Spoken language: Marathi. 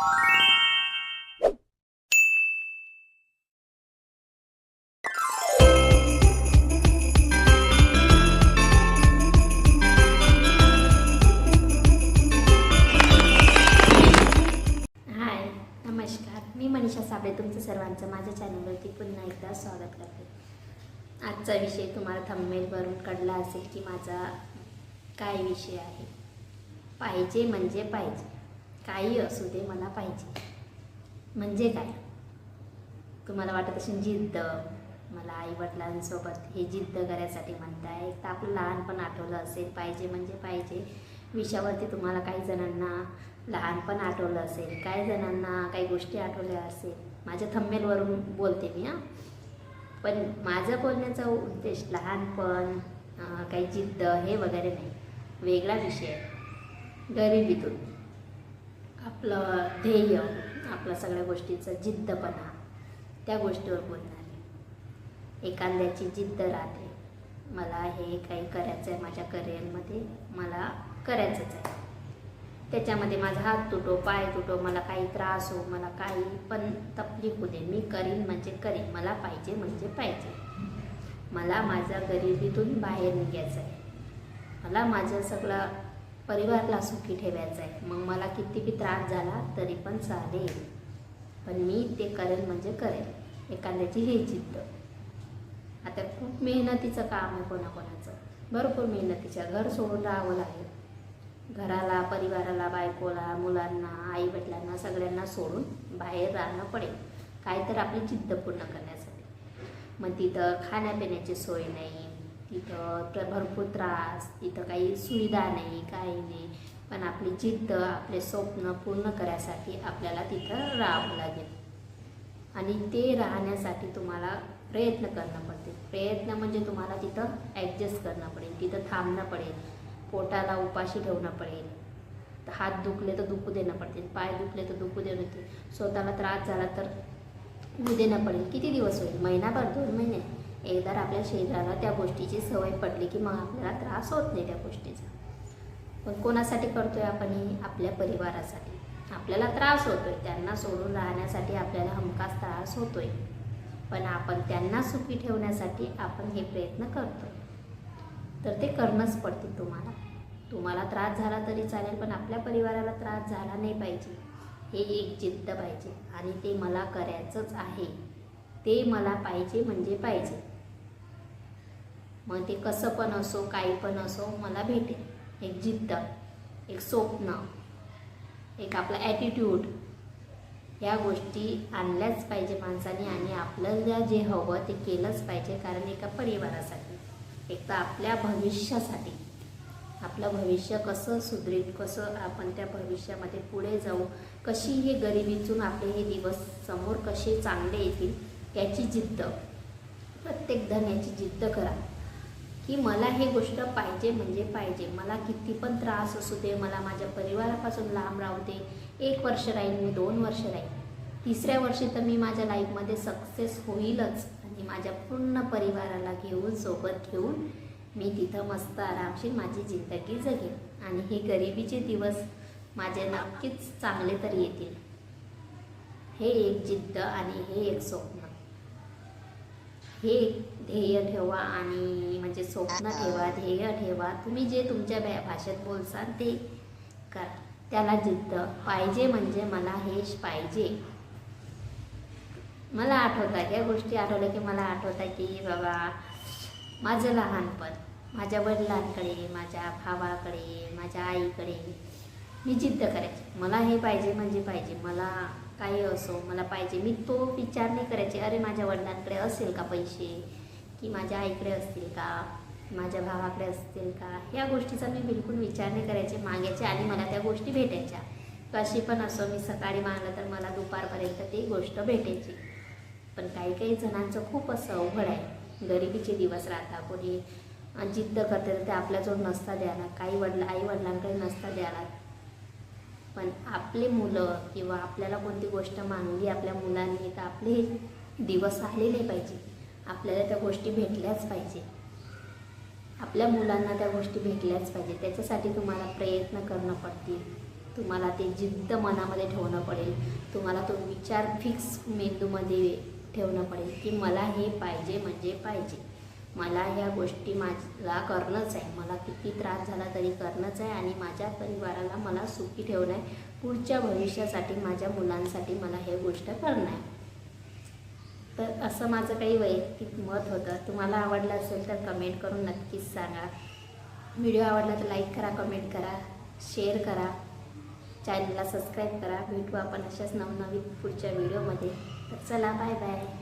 हाय नमस्कार. मी मनीषा साबळे तुमचं सर्वांचं माझ्या चॅनलवरती पुन्हा एकदा स्वागत करते. आजचा विषय तुम्हाला थंबनेलवरून कळला असेल की माझा काय विषय आहे? पाहिजे म्हणजे पाहिजे. काही असू दे मला पाहिजे. म्हणजे काय? तुम्हाला वाटत असेल जिद्द. मला आईवडिलांसोबत हे जिद्द करायसाठी म्हणताय. एक तर आपलं लहानपण आठवलं असेल पाहिजे म्हणजे पाहिजे. विषयावरती तुम्हाला काही जणांना लहानपण आठवलं असेल काही जणांना काही गोष्टी आठवल्या असेल. माझ्या थंबेलवरून बोलते मी हां. पण माझं बोलण्याचा उद्देश लहानपण काही जिद्द हे वगैरे नाही. वेगळा विषय आहे. गरिबीतून आपलं ध्येय आपल्या सगळ्या गोष्टीचं जिद्दपणा त्या गोष्टीवर बोलणार एखाद्याची जिद्द राहते. मला हे काही करायचं आहे माझ्या करिअरमध्ये मला करायचंच आहे. त्याच्यामध्ये माझा हात तुटो पाय तुटो मला काही त्रास हो मला काही पण तकलीफ होते मी करीन म्हणजे करीन मला पाहिजे म्हणजे पाहिजे. मला माझ्या गरिबीतून बाहेर निघायचं आहे मला माझं सगळं परिवारला सुखी ठेवायचं आहे मग मला किती बी त्रास झाला तरी पण चालेल. पण मी ते करेल म्हणजे करेल. एखाद्याची हे जिद्द. आता खूप मेहनतीचं काम आहे कोणाकोणाचं. भरपूर मेहनतीचं घर सोडून राहावं लागेल. घराला परिवाराला बायकोला मुलांना आई वडिलांना सगळ्यांना सोडून बाहेर राहणं पडेल. काय तर आपली जिद्द पूर्ण करण्यासाठी. मग तिथं खाण्यापिण्याची सोय नाही तिथं भरपूर त्रास तिथं काही सुविधा नाही काही नाही. पण आपली जिद्द आपले स्वप्न पूर्ण करायसाठी आपल्याला तिथं राहावं लागेल. आणि ते राहण्यासाठी तुम्हाला प्रयत्न करणं पडते प्रयत्न म्हणजे तुम्हाला तिथं ॲडजस्ट करणं पडेल तिथं थांबणं पडेल पोटाला उपाशी ठेवणं पडेल. हात दुखले तर दुखू देणं पडतील पाय दुखले तर दुखू देणं पडतील. स्वतःला त्रास झाला तर होऊ देणं पडेल. किती दिवस होईल? महिनाभर दोन महिने? एकदा आपल्या शरीराला त्या गोष्टीची सवय पडली की मग आपल्याला त्रास होत नाही त्या गोष्टीचा. पण कोणासाठी करतोय आपण ही? आपल्या परिवारासाठी. आपल्याला त्रास होतोय. त्यांना सोडून राहण्यासाठी आपल्याला हमखास त्रास होतोय. पण आपण त्यांना सुखी ठेवण्यासाठी आपण हे प्रयत्न करतोय तर ते करणंच पडतील तुम्हाला. तुम्हाला त्रास झाला तरी चालेल पण आपल्या परिवाराला त्रास झाला नाही पाहिजे. हे एक जिद्द पाहिजे आणि ते मला करायचंच आहे. ते मला पाहिजे म्हणजे पाहिजे. मग ते कसं पण असो काही पण असो मला भेटेल. एक जिद्द एक स्वप्न एक आपला ॲटिट्यूड या गोष्टी आणल्याच पाहिजे माणसाने आणि आपल्याला जे हवं ते केलंच पाहिजे कारण एका परिवारासाठी एक तर आपल्या भविष्यासाठी. आपलं भविष्य कसं सुदृढ कसं आपण त्या भविष्यामध्ये पुढे जाऊ कशी हे गरिबीतून आपले हे दिवस समोर कसे चांगले येतील याची जिद्द. प्रत्येक जण याची जिद्द करा. की मला हे गोष्ट पाहिजे म्हणजे पाहिजे. मला किती पण त्रास असू दे मला माझ्या परिवारापासून लांब राहू दे. एक वर्ष राहील मी दोन वर्ष राहील. तिसऱ्या वर्षी तर मी माझ्या लाईफमध्ये सक्सेस होईलच. आणि माझ्या पूर्ण परिवाराला घेऊन सोबत घेऊन मी तिथं मस्त आरामशीर माझी जिंदगी जगेल आणि हे गरिबीचे दिवस माझे नक्कीच चांगले तर येतील. हे एक जिद्द आणि हे एक स्वप्न. हे ध्येय ठेवा आणि म्हणजे स्वप्न ठेवा ध्येय ठेवा. तुम्ही जे तुमच्या भाषेत बोलसाल ते करा. त्याला जिद्द. पाहिजे म्हणजे मला हे पाहिजे. मला आठवतात या गोष्टी आठवल्या की मला आठवतात की बाबा माझं लहानपण माझ्या वडिलांकडे माझ्या भावाकडे माझ्या आईकडे मी जिद्द करायची. मला हे पाहिजे म्हणजे पाहिजे. मला काही असो मला पाहिजे. मी तो विचार नाही करायचे अरे माझ्या वडिलांकडे असेल का पैसे? की माझ्या आईकडे असतील का? माझ्या भावाकडे असतील का? ह्या गोष्टीचा मी बिलकुल विचार नाही करायचे मागायचे आणि मला त्या गोष्टी भेटायच्या. कशी पण असो मी सकाळी मागलं तर मला दुपारपर्यंत ती गोष्ट भेटायची. पण काही काही जणांचं खूप असं अवघड आहे. गरिबीचे दिवस राहतात. कोणी जिद्द करते तर ते आपल्याजवळ नसता द्यायला काही वडला आई वडिलांकडे नसता द्यायला पण आपले मुलं किंवा आपल्याला कोणती गोष्ट मागली आपल्या मुलांनी तर आपले हे दिवस आलेले पाहिजे. आपल्याला त्या गोष्टी भेटल्याच पाहिजे. आपल्या मुलांना त्या गोष्टी भेटल्याच पाहिजे. त्याच्यासाठी तुम्हाला प्रयत्न करणं पडतील. तुम्हाला ते जिद्द मनामध्ये ठेवणं पडेल. तुम्हाला तो विचार फिक्स मेंदूमध्ये ठेवणं पडेल की मला हे पाहिजे म्हणजे पाहिजे. मला ह्या गोष्टी माझा करणंच आहे. मला किती त्रास झाला तरी करणंच आहे आणि माझ्या परिवाराला मला सुखी ठेवणं आहे. पुढच्या भविष्यासाठी माझ्या मुलांसाठी मला हे गोष्ट करणं आहे. तर असं माझं काही वैयक्तिक मत होतं. तुम्हाला आवडलं असेल तर कमेंट करून नक्कीच सांगा. व्हिडिओ आवडला तर लाईक करा कमेंट करा शेअर करा. चॅनलला सबस्क्राईब करा. भेटू आपण अशाच नवनवीन पुढच्या व्हिडिओमध्ये तर चला बाय बाय